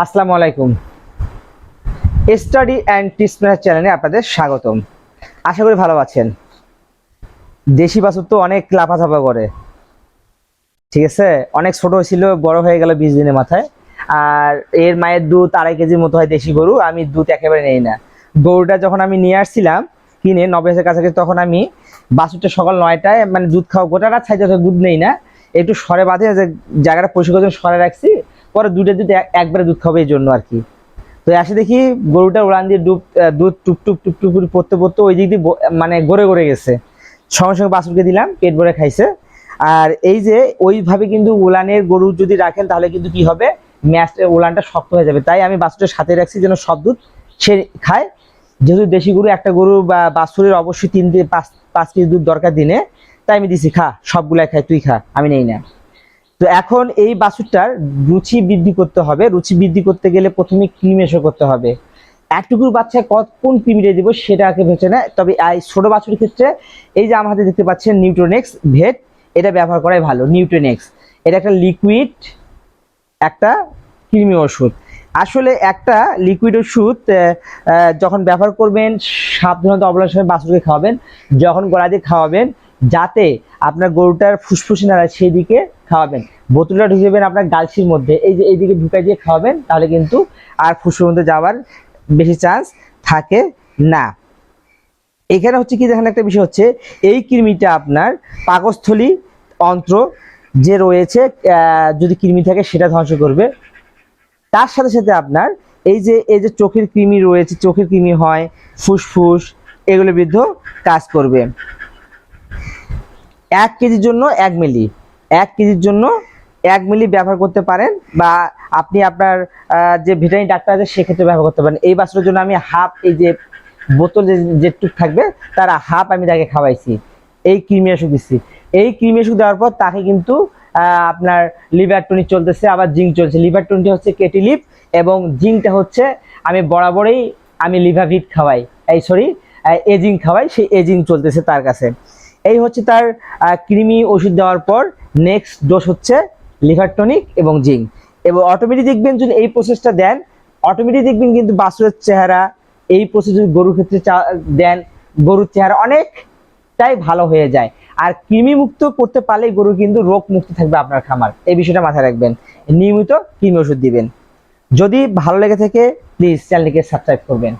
আসসালামু আলাইকুম। Study and টিসমের চ্যানেলে আপনাদের স্বাগতম। আশা করি ভালো আছেন। দেশি বাছুর তো অনেক লাফাঝাপা করে। ঠিক আছে? অনেক ছোট ছিল, বড় হয়ে গেল বিশ দিনের মাথায়। আর এর মায়ের দুধ আড়াই কেজির মতো হয় দেশি গরু, আমি দুধ একেবারে নেই না। গরুটা যখন আমি নিয়ে আসছিলাম, কিনে নব্বই কাছাকাছি, তখন আমি বাছুরটা সকাল নয়টায় মানে দুধ খাওয়া গোটাটা ছাইতে দুধ নেই না। একটু সরে বাঁধে, যে জায়গাটা পরিষ্কার করে সরে রাখছি পরে দুধের দুধ এক- একবারে দুধ খাবে এই জন্য আর কি। তো এসে দেখি গরুটা উড়ান দিয়ে ডুব দুধ টুপ টুপ টুপ টুপ পড়তে পড়তে ওই দিক দিয়ে মানে গড়ে গড়ে গেছে। সঙ্গে সঙ্গে বাছুরকে দিলাম, পেট ভরে খাইছে। আর এই যে ওইভাবে কিন্তু উলানের গরু যদি রাখেন তাহলে কিন্তু কি হবে? ম্যাচটা উলানটা শক্ত হয়ে যাবে। তাই আমি বাছুরটার সাথে রাখছি যেন সব দুধ সে খায়। যেহেতু দেশি গরু, একটা গরু বা বাছুরের অবশ্যই তিন পাঁচ পাঁচ কেজি দুধ দরকার দিনে। তাই আমি দিছি, খা, সবগুলাই খাই, তুই খা, আমি নেই না। তো এখন এই বাছুরটার রুচি বৃদ্ধি করতে হবে। রুচি বৃদ্ধি করতে গেলে প্রথমে ক্রিম এসে করতে হবে। একটুকুর বাচ্চা কত কোন ক্রিমিটা দিব সেটা আগে ভেবে না তবে ছোট বাছুরের ক্ষেত্রে এই যে হাতে দেখতে পাচ্ছেন নিউট্রোনেক্স ভেট এটা ব্যবহার করাই ভালো। নিউট্রোনেক্স এটা একটা লিকুইড একটা কৃমি ওষুধ। আসলে একটা লিকুইড ওষুধ যখন ব্যবহার করবেন, সাবধানতা অবলম্বনের সময় বাছুরকে খাওয়াবেন, যখন গলা দিয়ে খাওয়াবেন, যাতে আপনার গরুটার ফুসফুসি না হয় সেই দিকে খাওয়াবেন। বোতলটা ঢুকাবেন আপনার গালসির মধ্যে। এই যে এইদিকে ঢুকাই দিয়ে খাওয়াবেন, তাহলে কিন্তু আর ফুসফুসের মধ্যে যাওয়ার বেশি চান্স থাকে না। এখানে হচ্ছে কি দেখেন একটা বিষয় হচ্ছে, এই কৃমিটা আপনার পাকস্থলী অন্ত্র যে রয়েছে যদি কৃমি থাকে সেটা ধ্বংস করবে। তার সাথে সাথে আপনার এই যে এই যে চোখের কৃমি রয়েছে, চোখের কৃমি হয়, ফুসফুস, এগুলো বৃদ্ধ কাজ করবে। এক কেজির জন্য এক মিলি। এক কেজির জন্য এক মিলি ব্যবহার করতে পারেন বা আপনি আপনার যে ভেটারিন ডাক্তার আছে সেক্ষেত্রে ব্যবহার করতে পারেন। এই বাছুরের জন্য আমি হাফ, এই যে বোতল যে যেটুক থাকবে, তার হাফ আমি তাকে খাওয়াইছি। এই কৃমি ওষুধ দিচ্ছি। এই কৃমি ওষুধ দেওয়ার পর তাকে কিন্তু আপনার লিভার টনিক চলতেছে, আবার জিঙ্ক চলছে। লিভার টনিকটা হচ্ছে কেটিলিপ এবং জিঙ্কটা হচ্ছে আমি বরাবরই আমি লিভাভিট খাওয়াই। এই, সরি এজিং খাওয়াই, সেই এজিং চলতেছে তার কাছে। এই হচ্ছে তার কৃমি ওষুধ দেওয়ার পর নেক্সট ডোজ হচ্ছে লিভার টনিক এবং জিঙ্ক এবং অটোমেটিক দেখবেন যদি এই প্রসেসটা দেন অটোমেটিক দেখবেন কিন্তু বাছুরের চেহারা, এই প্রসেস যদি গরুর ক্ষেত্রে দেন, গরুর চেহারা অনেকটাই ভালো হয়ে যায়। আর কৃমি মুক্ত করতে পারলে গরু কিন্তু রোগ মুক্ত থাকবে আপনার খামার। এই বিষয়টা মাথায় রাখবেন। নিয়মিত কৃমি ওষুধ দিবেন। যদি ভালো লেগে থাকে প্লিজ চ্যানেলটিকে সাবস্ক্রাইব করবেন।